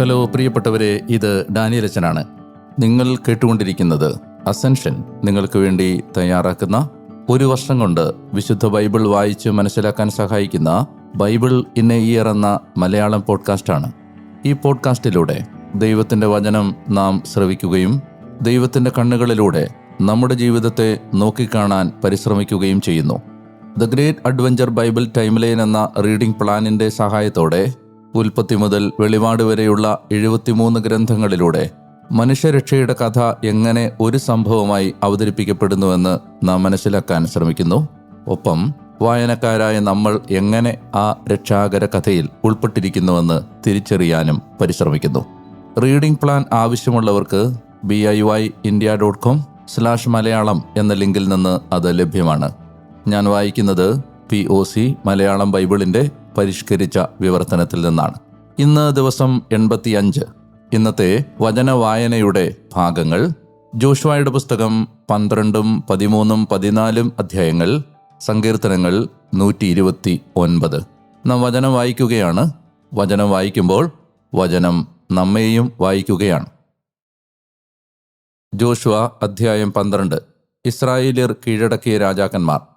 Hello പ്രിയപ്പെട്ടവരെ ഇത് Dani രച്ചനാണ് നിങ്ങൾ കേട്ടുകൊണ്ടിരിക്കുന്നത് അസെൻഷൻ. നിങ്ങൾക്ക് വേണ്ടി തയ്യാറാക്കുന്ന ഒരു വർഷം കൊണ്ട് വിശുദ്ധ ബൈബിൾ വായിച്ച് മനസ്സിലാക്കാൻ സഹായിക്കുന്ന ബൈബിൾ ഇൻ എ ഇയർ എന്ന മലയാളം പോഡ്കാസ്റ്റാണ് ഈ പോഡ്കാസ്റ്റിലൂടെ ദൈവത്തിന്റെ വചനം നാം ശ്രവിക്കുകയും ദൈവത്തിന്റെ കണ്ണുകളിലൂടെ നമ്മുടെ ജീവിതത്തെ നോക്കിക്കാണാൻ പരിശ്രമിക്കുകയും ചെയ്യുന്നു. The great adventure Bible timeline എന്ന റീഡിംഗ് പ്ലാനിന്റെ സഹായത്തോടെ ഉൽപ്പത്തി മുതൽ വെളിപാട് വരെയുള്ള എഴുപത്തിമൂന്ന് ഗ്രന്ഥങ്ങളിലൂടെ മനുഷ്യരക്ഷയുടെ കഥ എങ്ങനെ ഒരു സംഭവമായി അവതരിപ്പിക്കപ്പെടുന്നുവെന്ന് നാം മനസ്സിലാക്കാൻ ശ്രമിക്കുന്നു. ഒപ്പം വായനക്കാരായ നമ്മൾ എങ്ങനെ ആ രക്ഷാകര കഥയിൽ ഉൾപ്പെട്ടിരിക്കുന്നുവെന്ന് തിരിച്ചറിയാനും പരിശ്രമിക്കുന്നു. റീഡിംഗ് പ്ലാൻ ആവശ്യമുള്ളവർക്ക് B I Y India dot com slash Malayalam എന്ന ലിങ്കിൽ നിന്ന് അത് ലഭ്യമാണ്. ഞാൻ വായിക്കുന്നത് പി ഒ സി മലയാളം ബൈബിളിന്റെ പരിഷ്കരിച്ച വിവർത്തനത്തിൽ നിന്നാണ്. ഇന്ന് ദിവസം എൺപത്തിയഞ്ച്. ഇന്നത്തെ വചന വായനയുടെ ഭാഗങ്ങൾ ജോഷുവായുടെ പുസ്തകം പന്ത്രണ്ടും പതിമൂന്നും പതിനാലും അധ്യായങ്ങൾ സങ്കീർത്തനങ്ങൾ നൂറ്റി ഇരുപത്തി ഒൻപത് നാം വചനം വായിക്കുകയാണ്. വചനം വായിക്കുമ്പോൾ വചനം നമ്മെയും വായിക്കുകയാണ്. ജോഷുവ അധ്യായം പന്ത്രണ്ട്. ഇസ്രായേലിയർ കീഴടക്കിയ രാജാക്കന്മാർ.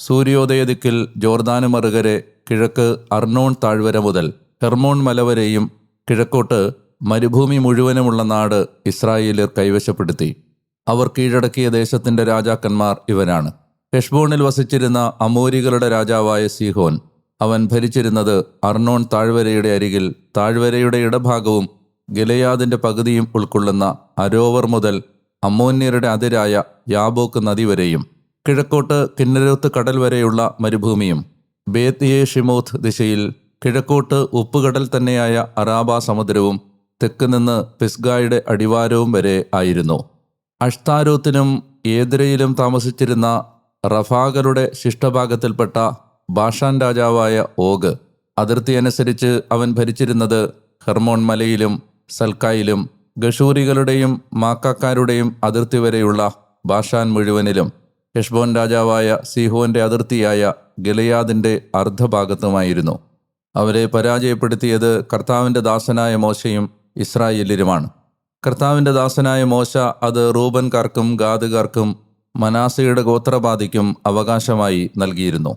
സൂര്യോദയ ദിക്കിൽ ജോർദാന് മറുകരെ കിഴക്ക് അർണോൺ താഴ്വര മുതൽ ഹെർമോൺ മല വരെയും കിഴക്കോട്ട് മരുഭൂമി മുഴുവനുമുള്ള നാട് ഇസ്രായേലിയർ കൈവശപ്പെടുത്തി. അവർ കീഴടക്കിയ ദേശത്തിന്റെ രാജാക്കന്മാർ ഇവരാണ്. ഹെഷ്ബോണിൽ വസിച്ചിരുന്ന അമോരികളുടെ രാജാവായ സീഹോൻ അവൻ ഭരിച്ചിരുന്നത് അർണോൺ താഴ്വരയുടെ അരികിൽ താഴ്വരയുടെ ഇടഭാഗവും ഗിലയാദിന്റെ പകുതിയും ഉൾക്കൊള്ളുന്ന അരോവർ മുതൽ അമ്മോന്യരുടെ അതിരായ യാബോക്ക് നദി വരെയും. കിഴക്കോട്ട് കിന്നരോത്ത് കടൽ വരെയുള്ള മരുഭൂമിയും ബേത്തിയെ ഷിമോത്ത് ദിശയിൽ കിഴക്കോട്ട് ഉപ്പുകടൽ തന്നെയായ അറാബ സമുദ്രവും തെക്ക് നിന്ന് പിസ്ഗായുടെ അടിവാരവും വരെ ആയിരുന്നു. അഷ്താരോത്തിനും ഏതിരയിലും താമസിച്ചിരുന്ന റഫാഗറുടെ ശിഷ്ടഭാഗത്തിൽപ്പെട്ട ബാഷാൻ രാജാവായ ഓഗ് അതിർത്തി അനുസരിച്ച് അവൻ ഭരിച്ചിരുന്നത് ഹെർമോൺ മലയിലും സൽക്കായിലും ഗഷൂരികളുടെയും മാക്കാക്കാരുടെയും അതിർത്തി വരെയുള്ള ബാഷാൻ മുഴുവനിലും. ഹെഷ്ബോൻ രാജാവായ സീഹോന്റെ അതിർത്തിയായ ഗലയാദിന്റെ അർദ്ധഭാഗത്തുമായിരുന്നു. അവരെ പരാജയപ്പെടുത്തിയത് കർത്താവിന്റെ ദാസനായ മോശയും ഇസ്രായേലിലുമാണ് കർത്താവിന്റെ ദാസനായ മോശ അത് റൂബൻകാർക്കും ഗാദുകാർക്കും മനാസയുടെ ഗോത്രപാതിക്കും അവകാശമായി നൽകിയിരുന്നു.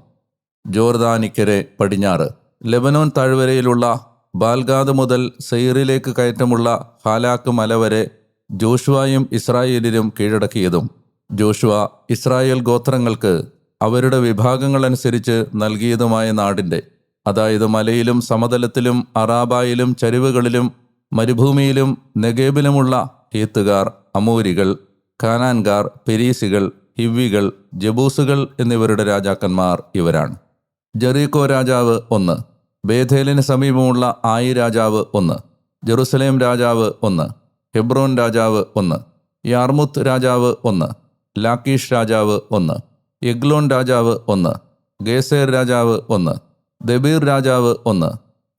ജോർദാനിക്കരെ പടിഞ്ഞാറ്. ലെബനോൻ താഴ്വരയിലുള്ള ബാൽഗാദ് മുതൽ സെയ്റിലേക്ക് കയറ്റമുള്ള ഹാലാക്ക് മല വരെ ജോഷുവായും ഇസ്രായേലിലും കീഴടക്കിയതും. ജോഷുവ ഇസ്രായേൽ ഗോത്രങ്ങൾക്ക് അവരുടെ വിഭാഗങ്ങളനുസരിച്ച് നൽകിയതുമായ നാടിന്റെ അതായത് മലയിലും സമതലത്തിലും അറാബായിലും ചരിവുകളിലും മരുഭൂമിയിലും നെഗേബിലുമുള്ള ഹീത്തുകാർ അമൂരികൾ കാനാൻകാർ പെരീസികൾ ഹിവ്വികൾ ജബൂസുകൾ എന്നിവരുടെ രാജാക്കന്മാർ ഇവരാണ്. ജെറീക്കോ രാജാവ് ഒന്ന് ബേഥേലിന് സമീപമുള്ള ആയി രാജാവ് ഒന്ന് ജെറുസലേം രാജാവ് ഒന്ന് ഹെബ്രോൻ രാജാവ് ഒന്ന് യാർമുത്ത് രാജാവ് ഒന്ന് ലാക്കീഷ് രാജാവ് ഒന്ന് എഗ്ലോൺ രാജാവ് ഒന്ന് ഗേസേർ രാജാവ് ഒന്ന് ദബീർ രാജാവ് ഒന്ന്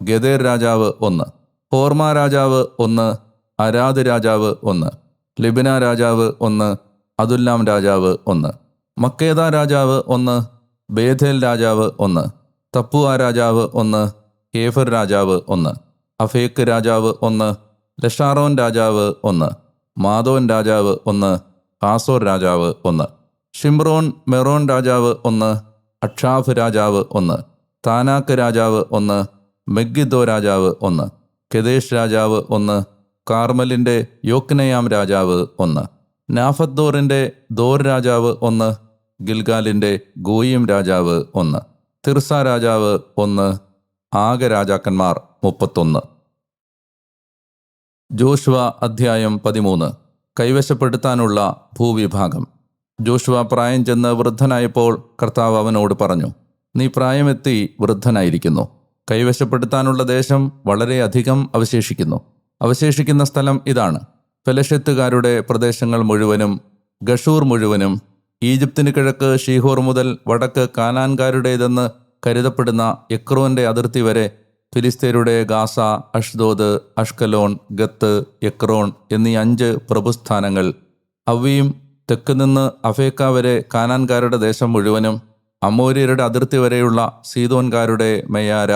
ഗദേർ രാജാവ് ഒന്ന് ഹോർമ രാജാവ് ഒന്ന് അരാദ് രാജാവ് ഒന്ന് ലിബിന രാജാവ് ഒന്ന് അതുല്ലാം രാജാവ് ഒന്ന് മക്കേദ രാജാവ് ഒന്ന് ബേഥേൽ രാജാവ് ഒന്ന് തപ്പുവ രാജാവ് ഒന്ന് ഹേഫർ രാജാവ് ഒന്ന് അഫേക്ക് രാജാവ് ഒന്ന് ലഷാറോൻ രാജാവ് ഒന്ന് മാധോൻ രാജാവ് ഒന്ന് ഹാസോർ രാജാവ് ഒന്ന് ഷിംറോൻ മെറോൻ രാജാവ് ഒന്ന് അക്ഷാഫ് രാജാവ് ഒന്ന് താനാക്ക് രാജാവ് ഒന്ന് മെഗിദോ രാജാവ് ഒന്ന് കെദേഷ് രാജാവ് ഒന്ന് കാർമലിന്റെ യോക്നയാം രാജാവ് ഒന്ന് നാഫദ്ദോറിന്റെ ദോർ രാജാവ് ഒന്ന് ഗിൽഗാലിന്റെ ഗോയിം രാജാവ് ഒന്ന് തിർസ രാജാവ് ഒന്ന് ആകെ രാജാക്കന്മാർ മുപ്പത്തൊന്ന് ജോഷുവ അധ്യായം പതിമൂന്ന് കൈവശപ്പെടുത്താനുള്ള ഭൂവിഭാഗം. ജോഷുവ പ്രായം ചെന്ന് വൃദ്ധനായപ്പോൾ കർത്താവ് അവനോട് പറഞ്ഞു നീ പ്രായമെത്തി വൃദ്ധനായിരിക്കുന്നു. കൈവശപ്പെടുത്താനുള്ള ദേശം വളരെയധികം അവശേഷിക്കുന്നു. അവശേഷിക്കുന്ന സ്ഥലം ഇതാണ്. ഫെലഷത്തുകാരുടെ പ്രദേശങ്ങൾ മുഴുവനും ഗഷൂർ മുഴുവനും ഈജിപ്തിന് കിഴക്ക് ഷീഹോർ മുതൽ വടക്ക് കാനാൻകാരുടേതെന്ന് കരുതപ്പെടുന്ന എക്രോന്റെ അതിർത്തി വരെ ഫിലിസ്തീനയുടെ Gaza Ashdod Ashkelon Gath Ekron എന്നീ അഞ്ച് പ്രഭുസ്ഥാനങ്ങൾ. അവയും തെക്ക് നിന്ന് അഫേക്ക വരെ കാനാൻകാരുടെ ദേശം മുഴുവനും അമോര്യരുടെ അതിർത്തി വരെയുള്ള സീതോൻകാരുടെ മെയാര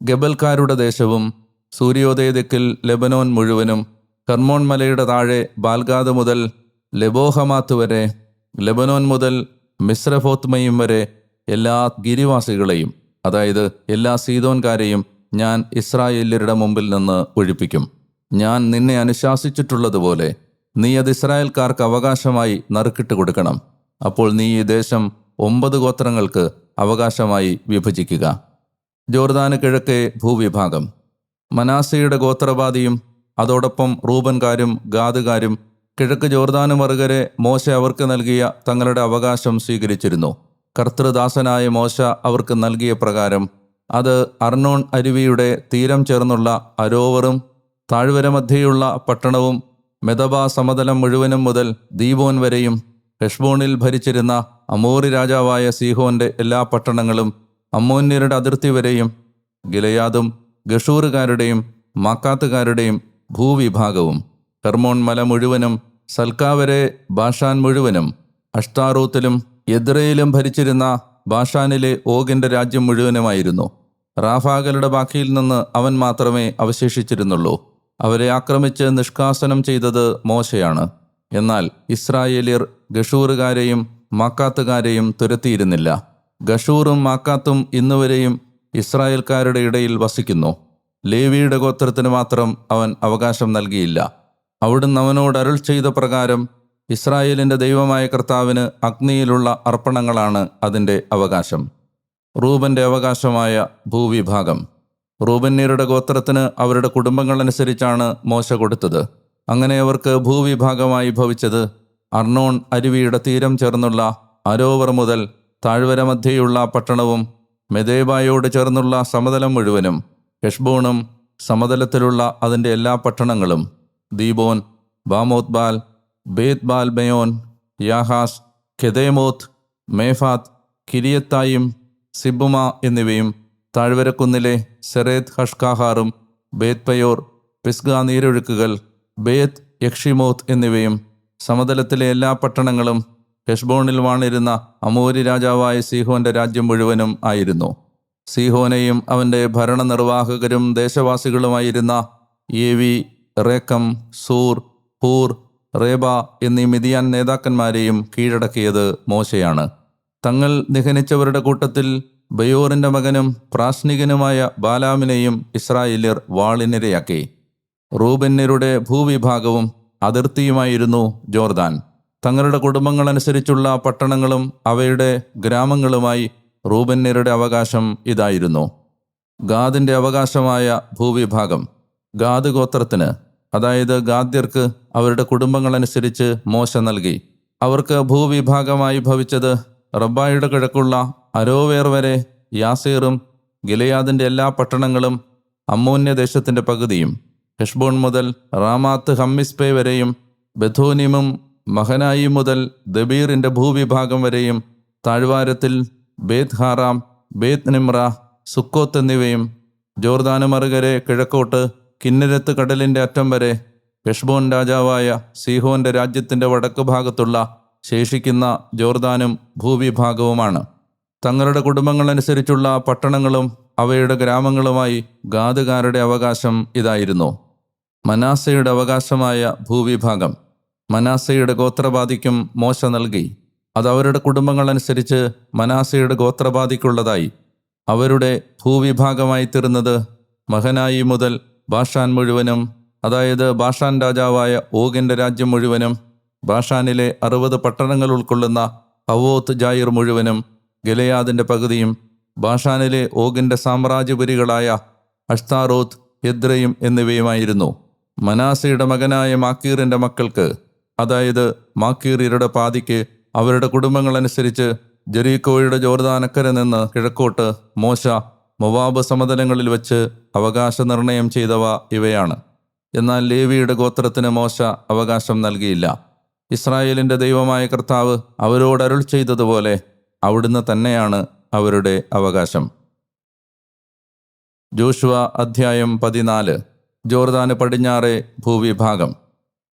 ഗബൽക്കാരുടെ ദേശവും സൂര്യോദയ ദിക്കിൽ ലെബനോൻ മുഴുവനും കർമോൺ മലയുടെ താഴെ ബാൽഗാദ് മുതൽ ലെബോഹമാത്ത് വരെ ലെബനോൻ മുതൽ മിശ്രഫോത്മയും വരെ എല്ലാ ഗിരിവാസികളെയും അതായത് എല്ലാ സീതോൻകാരെയും ഞാൻ ഇസ്രായേല്യരുടെ മുമ്പിൽ നിന്ന് ഒഴിപ്പിക്കും. ഞാൻ നിന്നെ അനുശാസിച്ചിട്ടുള്ളതുപോലെ നീ അത് ഇസ്രായേൽക്കാർക്ക് അവകാശമായി നറുക്കിട്ട് കൊടുക്കണം. അപ്പോൾ നീ ഈ ദേശം ഒമ്പത് ഗോത്രങ്ങൾക്ക് അവകാശമായി വിഭജിക്കുക. ജോർദാന് കിഴക്കേ ഭൂവിഭാഗം. മനാസയുടെ ഗോത്രവാദിയും അതോടൊപ്പം റൂബൻകാരും ഗാദുകാരും കിഴക്ക് ജോർദാന് മറുകരെ മോശ അവർക്ക് നൽകിയ തങ്ങളുടെ അവകാശം സ്വീകരിച്ചിരുന്നു. കർത്തൃദാസനായ മോശ അവർക്ക് നൽകിയ പ്രകാരം അത് അർണോൺ അരുവിയുടെ തീരം ചേർന്നുള്ള അരോവറും താഴ്വര മധ്യയുള്ള പട്ടണവും മെതബ സമതലം മുഴുവനും മുതൽ ദീപോൻ വരെയും ഹെഷ്ബോണിൽ ഭരിച്ചിരുന്ന അമോറി രാജാവായ സീഹോന്റെ എല്ലാ പട്ടണങ്ങളും അമ്മോന്യരുടെ അതിർത്തി വരെയും ഗിലയാദും ഗഷൂറുകാരുടെയും മാക്കാത്തുകാരുടെയും ഭൂവിഭാഗവും. ഹെർമോൺ മല മുഴുവനും സൽക്കാവരെ ബാഷാൻ മുഴുവനും അഷ്ടാറൂത്തിലും എദ്രയിലും ഭരിച്ചിരുന്ന ബാഷാനിലെ ഓഗിന്റെ രാജ്യം മുഴുവനുമായിരുന്നു. റാഫാഗലുടെ ബാക്കിയിൽ നിന്ന് അവൻ മാത്രമേ അവശേഷിച്ചിരുന്നുള്ളൂ. അവരെ ആക്രമിച്ച് നിഷ്കാസനം ചെയ്തത് മോശയാണ്. എന്നാൽ ഇസ്രായേലിയർ ഗഷൂറുകാരെയും മാക്കാത്തുകാരെയും തുരത്തിയിരുന്നില്ല. ഗഷൂറും മാക്കാത്തും ഇന്നുവരെയും ഇസ്രായേൽക്കാരുടെ ഇടയിൽ വസിക്കുന്നു. ലേവിയുടെ ഗോത്രത്തിന് മാത്രം അവൻ അവകാശം നൽകിയില്ല. അവിടുന്ന് അവനോട് അരുൾ ചെയ്ത പ്രകാരം ഇസ്രായേലിന്റെ ദൈവമായ കർത്താവിന് അഗ്നിയിലുള്ള അർപ്പണങ്ങളാണ് അതിന്റെ അവകാശം. റൂബന്റെ അവകാശമായ ഭൂവിഭാഗം. റൂബന്യരുടെ ഗോത്രത്തിന് അവരുടെ കുടുംബങ്ങൾ അനുസരിച്ചാണ് മോശ കൊടുത്തത്. അങ്ങനെ അവർക്ക് ഭൂവിഭാഗമായി ഭവിച്ചത് അർണോൺ അരുവിയുടെ തീരം ചേർന്നുള്ള അരോവർ മുതൽ താഴ്വര മധ്യയുള്ള പട്ടണവും മെദേബായോട് ചേർന്നുള്ള സമതലം മുഴുവനും ഹെഷ്ബോണും സമതലത്തിലുള്ള അതിന്റെ എല്ലാ പട്ടണങ്ങളും ദീബോൻ ബാമോത്ബാൽ ബേത് ബാൽ ബയോൻ യാഹാസ് ഖെദേമോത്ത് മേഫാത്ത് കിരിയത്തായും സിബുമ എന്നിവയും താഴ്വരക്കുന്നിലെ സെറേത് ഹഷ്കാഹാറും ബേത് പയോർ പിസ്ഗ നീരൊഴുക്കുകൾ ബേത് യക്ഷിമോത്ത് എന്നിവയും സമതലത്തിലെ എല്ലാ പട്ടണങ്ങളും ഹെഷ്ബോണിൽ വാണിരുന്ന അമൂരി രാജാവായ സീഹോന്റെ രാജ്യം മുഴുവനും ആയിരുന്നു. സീഹോനെയും അവന്റെ ഭരണനിർവാഹകരും ദേശവാസികളുമായിരുന്ന ഏവി റേക്കം സൂർ ഹൂർ റേബ എന്നീ മിതിയാൻ നേതാക്കന്മാരെയും കീഴടക്കിയത് മോശയാണ്. തങ്ങൾ നിഹനിച്ചവരുടെ കൂട്ടത്തിൽ ബയോറിന്റെ മകനും പ്രാശ്നികനുമായ ബാലാമിനെയും ഇസ്രായേലിയർ വാളിനിരയാക്കി. റൂബന്യരുടെ ഭൂവിഭാഗവും അതിർത്തിയുമായിരുന്നു ജോർദാൻ. തങ്ങളുടെ കുടുംബങ്ങളനുസരിച്ചുള്ള പട്ടണങ്ങളും അവയുടെ ഗ്രാമങ്ങളുമായി റൂബന്യരുടെ അവകാശം ഇതായിരുന്നു. ഗാദിന്റെ അവകാശമായ ഭൂവിഭാഗം ഗാദ് ഗോത്രത്തിന് അതായത് ഗാദ്യർക്ക് അവരുടെ കുടുംബങ്ങളനുസരിച്ച് മോശ നൽകി. അവർക്ക് ഭൂവിഭാഗമായി ഭവിച്ചത് റബ്ബായുടെ കിഴക്കുള്ള അരോവേർ വരെ യാസീറും ഗിലയാദിന്റെ എല്ലാ പട്ടണങ്ങളും അമ്മോന്യ ദേശത്തിന്റെ പകുതിയും. ഹെഷ്ബോൺ മുതൽ റാമാത്ത് ഹമ്മിസ്പേ വരെയും ബഥോനിമും മഹനായി മുതൽ ദബീറിന്റെ ഭൂവിഭാഗം വരെയും താഴ്വാരത്തിൽ ബേത് ഹാറാം ബേത് നിമ്ര സുക്കോത്ത് എന്നിവയും ജോർദാന് മറുകരെ കിഴക്കോട്ട് കിന്നരത്ത് കടലിന്റെ അറ്റം വരെ ഹെഷ്ബോൺ രാജാവായ സീഹോന്റെ രാജ്യത്തിന്റെ വടക്ക് ഭാഗത്തുള്ള ശേഷിക്കുന്ന ജോർദാനും ഭൂവിഭാഗവുമാണ്. തങ്ങളുടെ കുടുംബങ്ങളനുസരിച്ചുള്ള പട്ടണങ്ങളും അവയുടെ ഗ്രാമങ്ങളുമായി ഗാദുകാരുടെ അവകാശം ഇതായിരുന്നു. മനാസയുടെ അവകാശമായ ഭൂവിഭാഗം മനാസയുടെ ഗോത്രബാധിക്കും മോശ നൽകി. അത് അവരുടെ കുടുംബങ്ങളനുസരിച്ച് മനാസയുടെ ഗോത്രബാധിക്കുള്ളതായി. അവരുടെ ഭൂവിഭാഗമായി തീർന്നത് മഹനായി മുതൽ ബാഷാൻ മുഴുവനും അതായത് ബാഷാൻ രാജാവായ ഓഗിന്റെ രാജ്യം മുഴുവനും ബാഷാനിലെ അറുപത് പട്ടണങ്ങൾ ഉൾക്കൊള്ളുന്ന ഹവോത്ത് ജായിർ മുഴുവനും ഗലയാദിന്റെ പകുതിയും ബാഷാനിലെ ഓഗിന്റെ സാമ്രാജ്യപുരികളായ അഷ്താറോത്ത് എദ്രയും എന്നിവയുമായിരുന്നു. മനാസയുടെ മകനായ മാക്കീറിന്റെ മക്കൾക്ക് അതായത് മാക്കീറിയരുടെ പാതിക്ക് അവരുടെ കുടുംബങ്ങളനുസരിച്ച് ജെറീക്കോയുടെ ജോർദാനക്കര നിന്ന് കിഴക്കോട്ട് മോശ മൊവാബ് സമതലങ്ങളിൽ വച്ച് അവകാശ നിർണയം ചെയ്തവ ഇവയാണ്. എന്നാൽ ലേവിയുടെ ഗോത്രത്തിന് മോശ അവകാശം നൽകിയില്ല. ഇസ്രായേലിന്റെ ദൈവമായ കർത്താവ് അവരോട് അരുൾ ചെയ്തതുപോലെ അവിടുന്ന് തന്നെയാണ് അവരുടെ അവകാശം. ജോഷുവ അധ്യായം പതിനാല് ജോർദാന് പടിഞ്ഞാറെ ഭൂവിഭാഗം.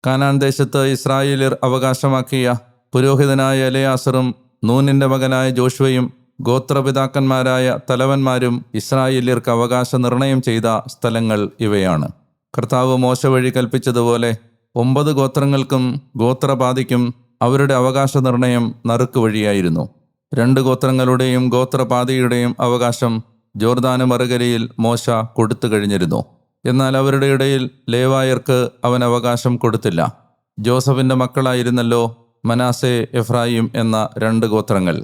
കാനാൻ ദേശത്ത് ഇസ്രായേലിയർ അവകാശമാക്കിയ പുരോഹിതനായ എലയാസറും നൂനിന്റെ മകനായ ജോഷുവയും ഗോത്രപിതാക്കന്മാരായ തലവന്മാരും ഇസ്രായേലിർക്ക് അവകാശ നിർണയം ചെയ്ത സ്ഥലങ്ങൾ ഇവയാണ്. കർത്താവ് മോശ വഴി കൽപ്പിച്ചതുപോലെ ഒമ്പത് ഗോത്രങ്ങൾക്കും ഗോത്രപാതിക്കും അവരുടെ അവകാശ നിർണയം നറുക്ക് വഴിയായിരുന്നു. രണ്ട് ഗോത്രങ്ങളുടെയും ഗോത്രപാതിയുടെയും അവകാശം ജോർദാന് മറുകരയിൽ മോശ കൊടുത്തു കഴിഞ്ഞിരുന്നു. എന്നാൽ അവരുടെ ഇടയിൽ ലേവായർക്ക് അവൻ അവകാശം കൊടുത്തില്ല. ജോസഫിന്റെ മക്കളായിരുന്നല്ലോ മനാസെ എഫ്രായിം എന്ന രണ്ട് ഗോത്രങ്ങൾ.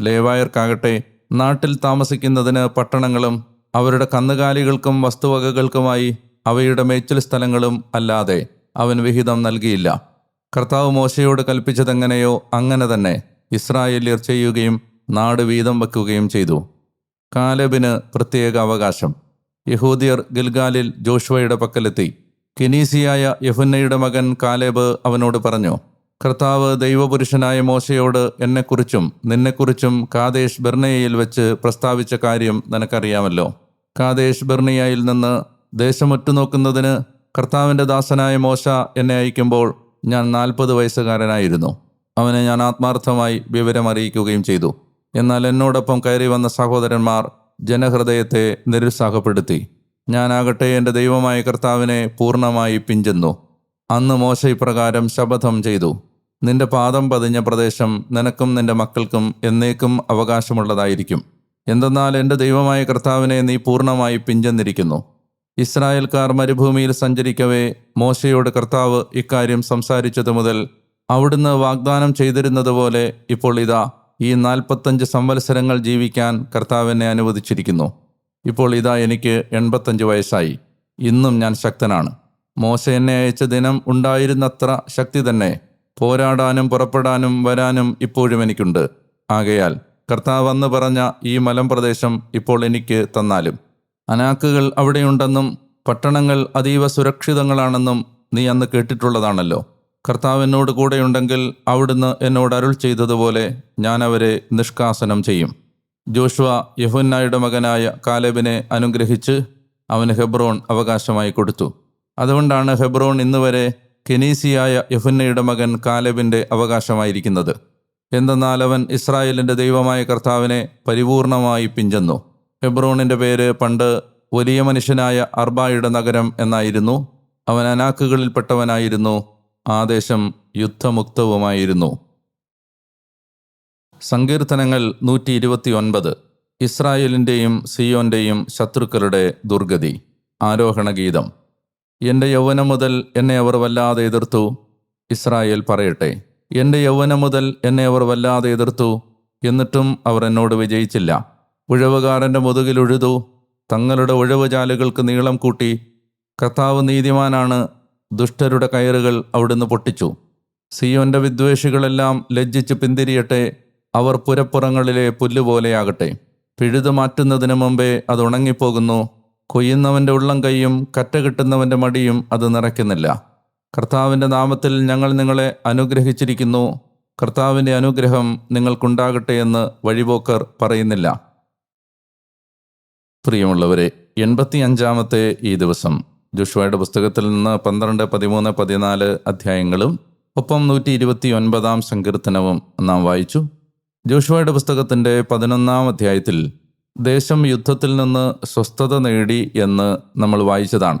ലേവായർക്കാകട്ടെ നാട്ടിൽ താമസിക്കുന്നതിന് പട്ടണങ്ങളും അവരുടെ കന്നുകാലികൾക്കും വസ്തുവകകൾക്കുമായി അവയുടെ മേച്ചിൽ സ്ഥലങ്ങളും അല്ലാതെ അവൻ വിഹിതം നൽകിയില്ല. കർത്താവ് മോശയോട് കൽപ്പിച്ചതെങ്ങനെയോ അങ്ങനെ തന്നെ ഇസ്രായേലിയർ ചെയ്യുകയും നാട് വീതം വെക്കുകയും ചെയ്തു. കാലബിന് പ്രത്യേക അവകാശം. യഹൂദിയർ ഗിൽഗാലിൽ ജോഷുവയുടെ പക്കലെത്തി. കെനീസിയായ യഹുന്നയുടെ മകൻ കാലേബ് അവനോട് പറഞ്ഞു കർത്താവ് ദൈവപുരുഷനായ മോശയോട് എന്നെക്കുറിച്ചും നിന്നെക്കുറിച്ചും കാദേശ് ബെർണയയിൽ വെച്ച് പ്രസ്താവിച്ച കാര്യം നിനക്കറിയാമല്ലോ. കാദേശ് ബെർണിയയിൽ നിന്ന് ദേശമൊറ്റുനോക്കുന്നതിന് കർത്താവിന്റെ ദാസനായ മോശ എന്നെ അയക്കുമ്പോൾ ഞാൻ നാൽപ്പത് വയസ്സുകാരനായിരുന്നു. അവനെ ഞാൻ ആത്മാർത്ഥമായി വിവരം അറിയിക്കുകയും ചെയ്തു. എന്നാൽ എന്നോടൊപ്പം കയറി വന്ന സഹോദരന്മാർ ജനഹൃദയത്തെ നിരുത്സാഹപ്പെടുത്തി. ഞാനാകട്ടെ എന്റെ ദൈവമായ കർത്താവിനെ പൂർണമായി പിഞ്ചെന്നു. അന്ന് മോശ ഇപ്രകാരം ശപഥം ചെയ്തു. നിന്റെ പാദം പതിഞ്ഞ പ്രദേശം നിനക്കും നിന്റെ മക്കൾക്കും എന്നേക്കും അവകാശമുള്ളതായിരിക്കും. എന്തെന്നാൽ എന്റെ ദൈവമായ കർത്താവിനെ നീ പൂർണമായി പിഞ്ചെന്നിരിക്കുന്നു. ഇസ്രായേൽക്കാർ മരുഭൂമിയിൽ സഞ്ചരിക്കവേ മോശയോട് കർത്താവ് ഇക്കാര്യം സംസാരിച്ചതു മുതൽ അവിടുന്ന് വാഗ്ദാനം ചെയ്തിരുന്നതുപോലെ ഇപ്പോൾ ഇതാ ഈ നാൽപ്പത്തഞ്ച് സംവത്സരങ്ങൾ ജീവിക്കാൻ കർത്താവിനെ അനുവദിച്ചിരിക്കുന്നു. ഇപ്പോൾ ഇതാ എനിക്ക് എൺപത്തഞ്ച് വയസ്സായി. ഇന്നും ഞാൻ ശക്തനാണ്. മോശ എന്നെ അയച്ച ദിനം ഉണ്ടായിരുന്നത്ര ശക്തി തന്നെ. പോരാടാനും പുറപ്പെടാനും വരാനും ഇപ്പോഴും എനിക്കുണ്ട്. ആകയാൽ കർത്താവ് അന്ന് പറഞ്ഞ ഈ മലമ്പ്രദേശം ഇപ്പോൾ എനിക്ക് തന്നാലും അനാക്കുകൾ അവിടെയുണ്ടെന്നും പട്ടണങ്ങൾ അതീവ സുരക്ഷിതങ്ങളാണെന്നും നീ അന്ന് കേട്ടിട്ടുള്ളതാണല്ലോ. കർത്താവ് എന്നോട് കൂടെയുണ്ടെങ്കിൽ അവിടുന്ന് എന്നോട് അരുൾ ചെയ്തതുപോലെ ഞാൻ അവരെ നിഷ്കാസനം ചെയ്യും. ജോഷുവ യഹുന്നായുടെ മകനായ കാലേബിനെ അനുഗ്രഹിച്ച് അവന് ഹെബ്രോൺ അവകാശമായി കൊടുത്തു. അതുകൊണ്ടാണ് ഹെബ്രോൺ ഇന്നുവരെ കെനീസിയായ യഹുന്നയുടെ മകൻ കാലേബിന്റെ അവകാശമായിരിക്കുന്നത്. എന്തെന്നാൽ അവൻ ഇസ്രായേലിന്റെ ദൈവമായ കർത്താവിനെ പരിപൂർണമായി പിഞ്ചെന്നു. ഹെബ്രോണിന്റെ പേര് പണ്ട് വലിയ മനുഷ്യനായ അർബായുടെ നഗരം എന്നായിരുന്നു. അവൻ അനാക്കുകളിൽപ്പെട്ടവനായിരുന്നു. ആദേശം യുദ്ധമുക്തവുമായിരുന്നു. സങ്കീർത്തനങ്ങൾ നൂറ്റി ഇരുപത്തി ഒൻപത് ഇസ്രായേലിന്റെയും സിയോന്റെയും ശത്രുക്കളുടെ ദുർഗതി. ആരോഹണ ഗീതം എന്റെ യൗവനം മുതൽ എന്നെ അവർ വല്ലാതെ എതിർത്തു. ഇസ്രായേൽ പറയട്ടെ. എന്റെ യൗവനം മുതൽ എന്നെ അവർ വല്ലാതെ എതിർത്തു. എന്നിട്ടും അവർ എന്നോട് വിജയിച്ചില്ല. ഉഴവുകാരന്റെ മുതുകിലുഴുതു തങ്ങളുടെ ഉഴവുചാലുകൾക്ക് നീളം കൂട്ടി കർത്താവ് നീതിമാനാണ്. ദുഷ്ടരുടെ കയറുകൾ അവിടുന്ന് പൊട്ടിച്ചു. സിയോന്റെ വിദ്വേഷികളെല്ലാം ലജ്ജിച്ച് പിന്തിരിയട്ടെ. അവർ പുരപ്പുറങ്ങളിലെ പുല്ലുപോലെയാകട്ടെ. പിഴുതു മാറ്റുന്നതിന് മുമ്പേ അത് ഉണങ്ങിപ്പോകുന്നു. കൊയ്യുന്നവന്റെ ഉള്ളം കൈയും കറ്റ കിട്ടുന്നവന്റെ മടിയും അത് നിറയ്ക്കുന്നില്ല. കർത്താവിന്റെ നാമത്തിൽ ഞങ്ങൾ നിങ്ങളെ അനുഗ്രഹിച്ചിരിക്കുന്നു. കർത്താവിന്റെ അനുഗ്രഹം നിങ്ങൾക്കുണ്ടാകട്ടെ എന്ന് വഴിപോക്കർ പറയുന്നില്ല. പ്രിയമുള്ളവരെ എൺപത്തി അഞ്ചാമത്തെ ഈ ദിവസം ജുഷ്വയുടെ പുസ്തകത്തിൽ നിന്ന് പന്ത്രണ്ട് പതിമൂന്ന് പതിനാല് അധ്യായങ്ങളും ഒപ്പം നൂറ്റി ഇരുപത്തി ഒൻപതാം സങ്കീർത്തനവും നാം വായിച്ചു. ജോഷുവയുടെ പുസ്തകത്തിന്റെ പതിനൊന്നാം അധ്യായത്തിൽ ദേശം യുദ്ധത്തിൽ നിന്ന് സ്വസ്ഥത നേടി എന്ന് നമ്മൾ വായിച്ചതാണ്.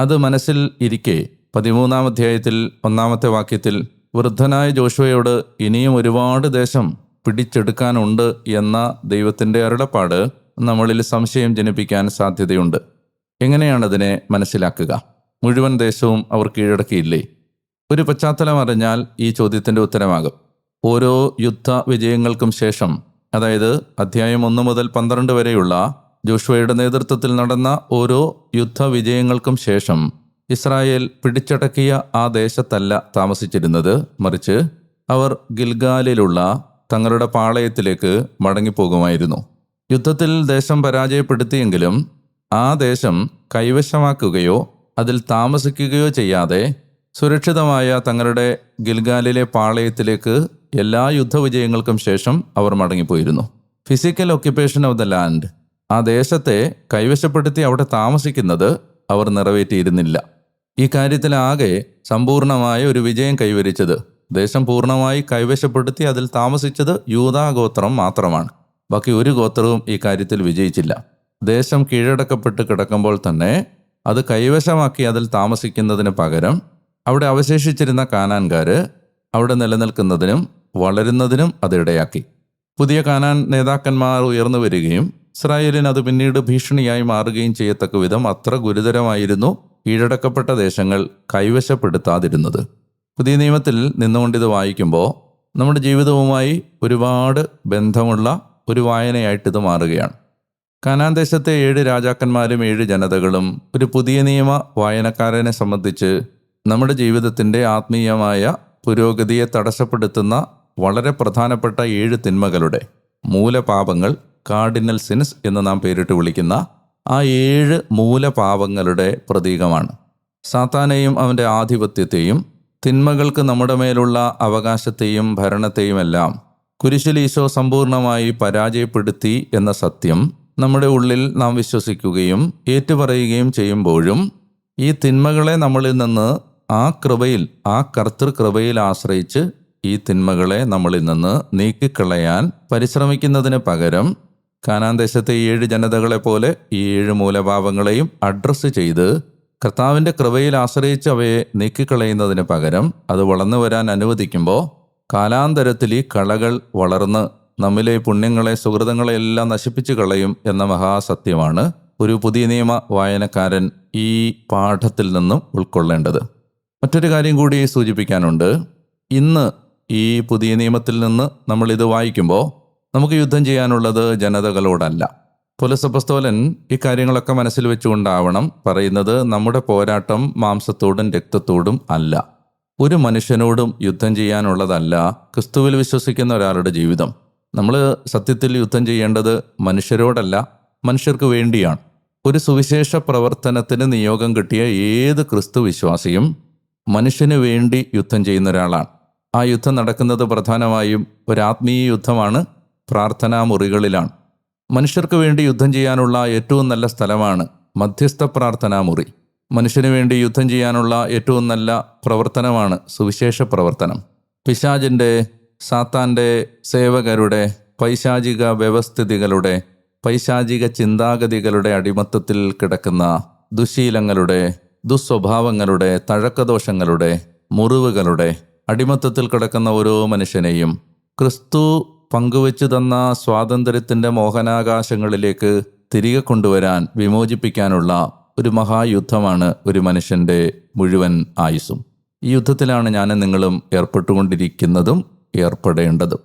അത് മനസ്സിൽ ഇരിക്കെ പതിമൂന്നാം അധ്യായത്തിൽ ഒന്നാമത്തെ വാക്യത്തിൽ വൃദ്ധനായ ജോഷുവയോട് ഇനിയും ഒരുപാട് ദേശം പിടിച്ചെടുക്കാനുണ്ട് എന്ന ദൈവത്തിന്റെ അരുളപ്പാട് നമ്മളിൽ സംശയം ജനിപ്പിക്കാൻ സാധ്യതയുണ്ട്. എങ്ങനെയാണതിനെ മനസ്സിലാക്കുക? മുഴുവൻ ദേശവും അവർ കീഴടക്കിയില്ലേ? ഒരു പശ്ചാത്തലം അറിഞ്ഞാൽ ഈ ചോദ്യത്തിന്റെ ഉത്തരമാകും. ഓരോ യുദ്ധ വിജയങ്ങൾക്കും ശേഷം അതായത് അധ്യായം ഒന്ന് മുതൽ പന്ത്രണ്ട് വരെയുള്ള ജോഷുവയുടെ നേതൃത്വത്തിൽ നടന്ന ഓരോ യുദ്ധ വിജയങ്ങൾക്കും ശേഷം ഇസ്രായേൽ പിടിച്ചടക്കിയ ആ ദേശത്തല്ല താമസിച്ചിരുന്നത്. മറിച്ച് അവർ ഗിൽഗാലിലുള്ള തങ്ങളുടെ പാളയത്തിലേക്ക് മടങ്ങിപ്പോകുമായിരുന്നു. യുദ്ധത്തിൽ ദേശം പരാജയപ്പെടുത്തിയെങ്കിലും ആ ദേശം കൈവശമാക്കുകയോ അതിൽ താമസിക്കുകയോ ചെയ്യാതെ സുരക്ഷിതമായ തങ്ങളുടെ ഗിൽഗാലിലെ പാളയത്തിലേക്ക് എല്ലാ യുദ്ധവിജയങ്ങൾക്കും ശേഷം അവർ മടങ്ങിപ്പോയിരുന്നു. Physical occupation of the land ആ ദേശത്തെ കൈവശപ്പെടുത്തി അവിടെ താമസിക്കുന്നത് അവർ നിറവേറ്റിയിരുന്നില്ല. ഈ കാര്യത്തിൽ ആകെ സമ്പൂർണമായ ഒരു വിജയം കൈവരിച്ചത് ദേശം പൂർണമായി കൈവശപ്പെടുത്തി അതിൽ താമസിച്ചത് യൂതാഗോത്രം മാത്രമാണ്. ബാക്കി ഒരു ഗോത്രവും ഈ കാര്യത്തിൽ വിജയിച്ചില്ല. ദേശം കീഴടക്കപ്പെട്ട് കിടക്കുമ്പോൾ തന്നെ അത് കൈവശമാക്കി അതിൽ താമസിക്കുന്നതിന് പകരം അവിടെ അവശേഷിച്ചിരുന്ന കാനാൻകാര് അവിടെ നിലനിൽക്കുന്നതിനും വളരുന്നതിനും അതിടയാക്കി പുതിയ കാനാൻ നേതാക്കന്മാർ ഉയർന്നു വരികയും ഇസ്രായേലിന് അത് പിന്നീട് ഭീഷണിയായി മാറുകയും ചെയ്യത്തക്ക വിധം അത്ര ഗുരുതരമായിരുന്നു കീഴടക്കപ്പെട്ട ദേശങ്ങൾ കൈവശപ്പെടുത്താതിരുന്നത്. പുതിയ നിയമത്തിൽ നിന്നുകൊണ്ട് ഇത് വായിക്കുമ്പോൾ നമ്മുടെ ജീവിതവുമായി ഒരുപാട് ബന്ധമുള്ള ഒരു വായനയായിട്ട് ഇത് മാറുകയാണ്. കാനാൻ ദേശത്തെ ഏഴ് രാജാക്കന്മാരും ഏഴ് ജനതകളും ഒരു പുതിയ നിയമ വായനക്കാരനെ സംബന്ധിച്ച് നമ്മുടെ ജീവിതത്തിന്റെ ആത്മീയമായ പുരോഗതിയെ തടസ്സപ്പെടുത്തുന്ന വളരെ പ്രധാനപ്പെട്ട ഏഴ് തിന്മകളുടെ മൂലപാപങ്ങൾ കാർഡിനൽ സിൻസ് എന്ന് നാം പേരിട്ട് വിളിക്കുന്ന ആ ഏഴ് മൂലപാപങ്ങളുടെ പ്രതീകമാണ്. സാത്താനെയും അവന്റെ ആധിപത്യത്തെയും തിന്മകൾക്ക് നമ്മുടെ മേലുള്ള അവകാശത്തെയും ഭരണത്തെയും ഈശോ സമ്പൂർണമായി പരാജയപ്പെടുത്തി എന്ന സത്യം നമ്മുടെ ഉള്ളിൽ നാം വിശ്വസിക്കുകയും ഏറ്റുപറയുകയും ചെയ്യുമ്പോഴും ഈ തിന്മകളെ നമ്മളിൽ നിന്ന് ആ കൃപയിൽ ആ കർത്തൃകൃപയിൽ ആശ്രയിച്ച് ഈ തിന്മകളെ നമ്മളിൽ നിന്ന് നീക്കിക്കളയാൻ പരിശ്രമിക്കുന്നതിന് പകരം കാനാൻ ദേശത്തെ ഏഴ് ജനതകളെ പോലെ ഈ ഏഴ് മൂലഭാവങ്ങളെയും അഡ്രസ്സ് ചെയ്ത് കർത്താവിന്റെ കൃപയിൽ ആശ്രയിച്ച് അവയെ നീക്കിക്കളയുന്നതിന് പകരം അത് വളർന്നു വരാൻ അനുവദിക്കുമ്പോൾ കാലാന്തരത്തിൽ ഈ കളകൾ വളർന്ന് നമ്മിലെ പുണ്യങ്ങളെ സുഹൃതങ്ങളെ എല്ലാം നശിപ്പിച്ചു കളയും എന്ന മഹാസത്യമാണ് ഒരു പുതിയ നിയമ വായനക്കാരൻ ഈ പാഠത്തിൽ നിന്നും ഉൾക്കൊള്ളേണ്ടത്. മറ്റൊരു കാര്യം കൂടി സൂചിപ്പിക്കാനുണ്ട്. ഇന്ന് ഈ പുതിയ നിയമത്തിൽ നിന്ന് നമ്മൾ ഇത് വായിക്കുമ്പോൾ നമുക്ക് യുദ്ധം ചെയ്യാനുള്ളത് ജനതകളോടല്ല. പുലസപ്പസ്തോലൻ ഇക്കാര്യങ്ങളൊക്കെ കാര്യങ്ങളൊക്കെ മനസ്സിൽ വെച്ചുകൊണ്ടാവണം പറയുന്നത് നമ്മുടെ പോരാട്ടം മാംസത്തോടും രക്തത്തോടും അല്ല. ഒരു മനുഷ്യനോടും യുദ്ധം ചെയ്യാനുള്ളതല്ല ക്രിസ്തുവിൽ വിശ്വസിക്കുന്ന ഒരാളുടെ ജീവിതം. നമ്മൾ സത്യത്തിൽ യുദ്ധം ചെയ്യേണ്ടത് മനുഷ്യരോടല്ല മനുഷ്യർക്ക് വേണ്ടിയാണ്. ഒരു സുവിശേഷ പ്രവർത്തനത്തിന് നിയോഗം കിട്ടിയ ഏത് ക്രിസ്തു വിശ്വാസിയും മനുഷ്യന് വേണ്ടി യുദ്ധം ചെയ്യുന്ന ഒരാളാണ്. ആ യുദ്ധം നടക്കുന്നത് പ്രധാനമായും ഒരു ആത്മീയ യുദ്ധമാണ് പ്രാർത്ഥനാ മുറികളിലാണ്. മനുഷ്യർക്ക് വേണ്ടി യുദ്ധം ചെയ്യാനുള്ള ഏറ്റവും നല്ല സ്ഥലമാണ് മധ്യസ്ഥ പ്രാർത്ഥനാ മുറി മനുഷ്യന് വേണ്ടി യുദ്ധം ചെയ്യാനുള്ള ഏറ്റവും നല്ല പ്രവർത്തനമാണ് സുവിശേഷ പ്രവർത്തനം. പിശാജിന്റെ സാത്താന്റെ സേവകരുടെ പൈശാചിക വ്യവസ്ഥിതികളുടെ പൈശാചിക ചിന്താഗതികളുടെ അടിമത്തത്തിൽ കിടക്കുന്ന ദുശീലങ്ങളുടെ ദുസ്വഭാവങ്ങളുടെ തഴക്കദോഷങ്ങളുടെ മുറിവുകളുടെ അടിമത്തത്തിൽ കിടക്കുന്ന ഓരോ മനുഷ്യനെയും ക്രിസ്തു പങ്കുവച്ചു തന്ന സ്വാതന്ത്ര്യത്തിന്റെ മോഹനാകാശങ്ങളിലേക്ക് തിരികെ കൊണ്ടുവരാൻ വിമോചിപ്പിക്കാനുള്ള ഒരു മഹായുദ്ധമാണ് ഒരു മനുഷ്യന്റെ മുഴുവൻ ആയുസ്സും. ഈ യുദ്ധത്തിലാണ് ഞാൻ നിങ്ങളും ഏർപ്പെട്ടുകൊണ്ടിരിക്കുന്നതും ഏർപ്പെടേണ്ടതും.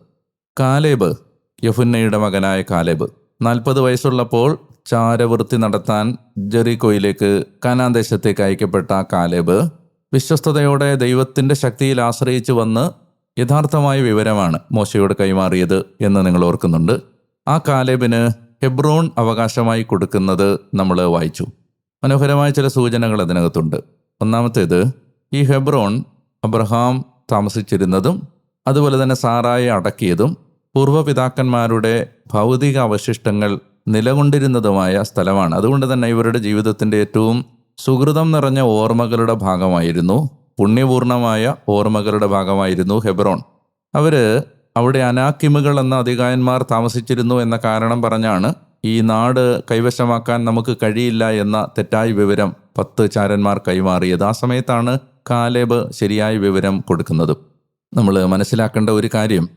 കാലേബ് യഫുന്നയുടെ മകനായ കാലേബ് നാൽപ്പത് വയസ്സുള്ളപ്പോൾ ചാരവൃത്തി നടത്താൻ ജെറിക്കോയിലേക്ക് കാനാൻ ദേശത്തേക്ക് അയക്കപ്പെട്ട കാലേബ് വിശ്വസ്തയോടെ ദൈവത്തിന്റെ ശക്തിയിൽ ആശ്രയിച്ചു വന്ന് യഥാർത്ഥമായ വിവരമാണ് മോശയോട് കൈമാറിയത് എന്ന് നിങ്ങൾ ഓർക്കുന്നുണ്ട്. ആ കാലേബിന് ഹെബ്രോൺ അവകാശമായി കൊടുക്കുന്നത് നമ്മൾ വായിച്ചു. മനോഹരമായ ചില സൂചനകൾ അതിനകത്തുണ്ട്. ഒന്നാമത്തേത് ഈ ഹെബ്രോൺ അബ്രഹാം താമസിച്ചിരുന്നതും അതുപോലെ തന്നെ സാറായെ അടക്കിയതും പൂർവപിതാക്കന്മാരുടെ ഭൗതിക അവശിഷ്ടങ്ങൾ നിലകൊണ്ടിരുന്നതുമായ സ്ഥലമാണ്. അതുകൊണ്ട് തന്നെ ഇവരുടെ ജീവിതത്തിന്റെ ഏറ്റവും സുഹൃതം നിറഞ്ഞ ഓർമ്മകളുടെ ഭാഗമായിരുന്നു പുണ്യപൂർണമായ ഓർമ്മകളുടെ ഭാഗമായിരുന്നു ഹെബ്രോൺ. അവർ അവിടെ അനാക്കിമുകൾ എന്ന അധികായന്മാർ താമസിച്ചിരുന്നു എന്ന കാരണം പറഞ്ഞാണ് ഈ നാട് കൈവശമാക്കാൻ നമുക്ക് കഴിയില്ല എന്ന തെറ്റായ വിവരം പത്ത് ചാരന്മാർ കൈമാറിയത്. ആ സമയത്താണ് കാലേബ് ശരിയായ വിവരം കൊടുക്കുന്നത്. നമ്മൾ മനസ്സിലാക്കേണ്ട ഒരു കാര്യം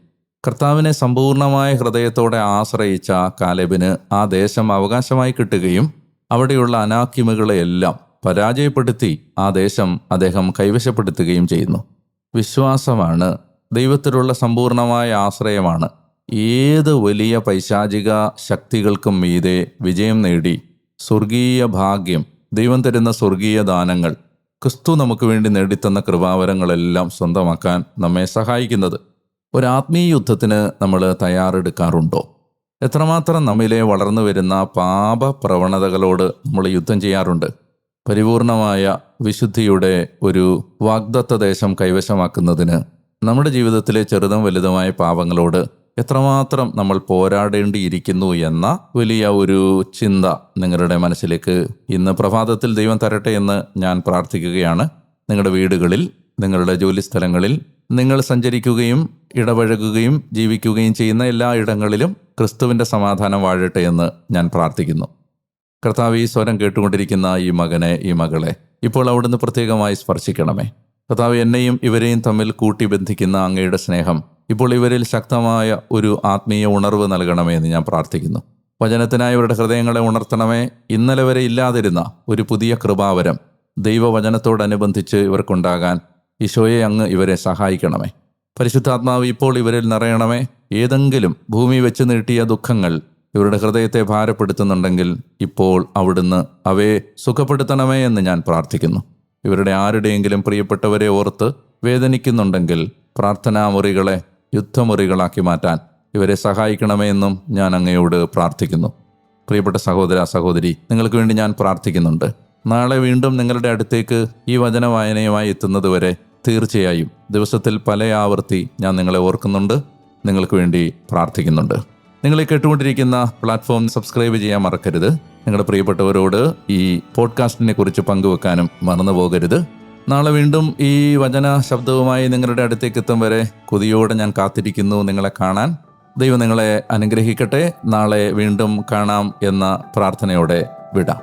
കർത്താവിനെ സമ്പൂർണമായ ഹൃദയത്തോടെ ആശ്രയിച്ച കാലേബിന് ആ ദേശം അവകാശമായി കിട്ടുകയും അവിടെയുള്ള അനാക്കിമുകളെയെല്ലാം പരാജയപ്പെടുത്തി ആ ദേശം അദ്ദേഹം കൈവശപ്പെടുത്തുകയും ചെയ്യുന്നു. വിശ്വാസമാണ് ദൈവത്തിലുള്ള സമ്പൂർണമായ ആശ്രയമാണ്. ഏത് വലിയ പൈശാചിക ശക്തികൾക്കും മീതെ വിജയം നേടി. സ്വർഗീയ ഭാഗ്യം ദൈവം തരുന്ന സ്വർഗീയ ദാനങ്ങൾ ക്രിസ്തു നമുക്ക് വേണ്ടി നേടിത്തന്ന കൃപാവരങ്ങളെല്ലാം സ്വന്തമാക്കാൻ നമ്മെ സഹായിക്കുന്നത്. ഒരു ആത്മീയ യുദ്ധത്തിന് നമ്മൾ തയ്യാറെടുക്കാറുണ്ടോ? എത്രമാത്രം നമ്മിലെ വളർന്നു വരുന്ന പാപ പ്രവണതകളോട് നമ്മൾ യുദ്ധം ചെയ്യാറുണ്ട്? പരിപൂർണമായ വിശുദ്ധിയുടെ ഒരു വാഗ്ദത്ത ദേശം കൈവശമാക്കുന്നതിന് നമ്മുടെ ജീവിതത്തിലെ ചെറുതും വലുതുമായ പാപങ്ങളോട് എത്രമാത്രം നമ്മൾ പോരാടേണ്ടിയിരിക്കുന്നു എന്ന വലിയ ഒരു ചിന്ത നിങ്ങളുടെ മനസ്സിലേക്ക് ഇന്ന് പ്രഭാതത്തിൽ ദൈവം തരട്ടെ എന്ന് ഞാൻ പ്രാർത്ഥിക്കുകയാണ്. നിങ്ങളുടെ വീടുകളിൽ നിങ്ങളുടെ ജോലിസ്ഥലങ്ങളിൽ നിങ്ങൾ സഞ്ചരിക്കുകയും ഇടപഴകുകയും ജീവിക്കുകയും ചെയ്യുന്ന എല്ലാ ഇടങ്ങളിലും ക്രിസ്തുവിന്റെ സമാധാനം വാഴട്ടെ എന്ന് ഞാൻ പ്രാർത്ഥിക്കുന്നു. കർത്താവ് ഈ സ്വരം കേട്ടുകൊണ്ടിരിക്കുന്ന ഈ മകനെ ഈ മകളെ ഇപ്പോൾ അവിടുന്ന് പ്രത്യേകമായി സ്പർശിക്കണമേ. കർത്താവ് എന്നെയും ഇവരെയും തമ്മിൽ കൂട്ടി ബന്ധിക്കുന്ന അങ്ങയുടെ സ്നേഹം. ഇപ്പോൾ ഇവരിൽ ശക്തമായ ഒരു ആത്മീയ ഉണർവ് നൽകണമേ എന്ന് ഞാൻ പ്രാർത്ഥിക്കുന്നു. വചനത്തിനായി ഇവരുടെ ഹൃദയങ്ങളെ ഉണർത്തണമേ. ഇന്നലെ വരെ ഇല്ലാതിരുന്ന ഒരു പുതിയ കൃപാവരം ദൈവവചനത്തോടനുബന്ധിച്ച് ഇവർക്കുണ്ടാകാൻ ഈശോയെ അങ്ങ് ഇവരെ സഹായിക്കണമേ. പരിശുദ്ധാത്മാവ് ഇപ്പോൾ ഇവരിൽ നിറയണമേ. ഏതെങ്കിലും ഭൂമി വെച്ച് നീട്ടിയ ദുഃഖങ്ങൾ ഇവരുടെ ഹൃദയത്തെ ഭാരപ്പെടുത്തുന്നുണ്ടെങ്കിൽ ഇപ്പോൾ അവിടുന്ന് അവയെ സുഖപ്പെടുത്തണമേ എന്ന് ഞാൻ പ്രാർത്ഥിക്കുന്നു. ഇവരുടെ ആരുടെയെങ്കിലും പ്രിയപ്പെട്ടവരെ ഓർത്ത് വേദനിക്കുന്നുണ്ടെങ്കിൽ പ്രാർത്ഥനാ മുറികളെ യുദ്ധമുറികളാക്കി മാറ്റാൻ ഇവരെ സഹായിക്കണമേ എന്നും ഞാൻ അങ്ങയോട് പ്രാർത്ഥിക്കുന്നു. പ്രിയപ്പെട്ട സഹോദര സഹോദരി നിങ്ങൾക്ക് വേണ്ടി ഞാൻ പ്രാർത്ഥിക്കുന്നുണ്ട്. നാളെ വീണ്ടും നിങ്ങളുടെ അടുത്തേക്ക് ഈ വചന വായനയുമായി എത്തുന്നതുവരെ തീർച്ചയായും ദിവസത്തിൽ പല ആവർത്തി ഞാൻ നിങ്ങളെ ഓർക്കുന്നുണ്ട് നിങ്ങൾക്ക് വേണ്ടി പ്രാർത്ഥിക്കുന്നുണ്ട്. നിങ്ങളെ കേട്ടുകൊണ്ടിരിക്കുന്ന പ്ലാറ്റ്ഫോം സബ്സ്ക്രൈബ് ചെയ്യാൻ മറക്കരുത്. നിങ്ങളുടെ പ്രിയപ്പെട്ടവരോട് ഈ പോഡ്കാസ്റ്റിനെ കുറിച്ച് പങ്കുവെക്കാനും മറന്നു പോകരുത്. നാളെ വീണ്ടും ഈ വചന ശബ്ദവുമായി നിങ്ങളുടെ അടുത്തേക്ക് എത്തും വരെ കൊതിയോടെ ഞാൻ കാത്തിരിക്കുന്നു നിങ്ങളെ കാണാൻ. ദൈവം നിങ്ങളെ അനുഗ്രഹിക്കട്ടെ. നാളെ വീണ്ടും കാണാം എന്ന പ്രാർത്ഥനയോടെ വിടാം.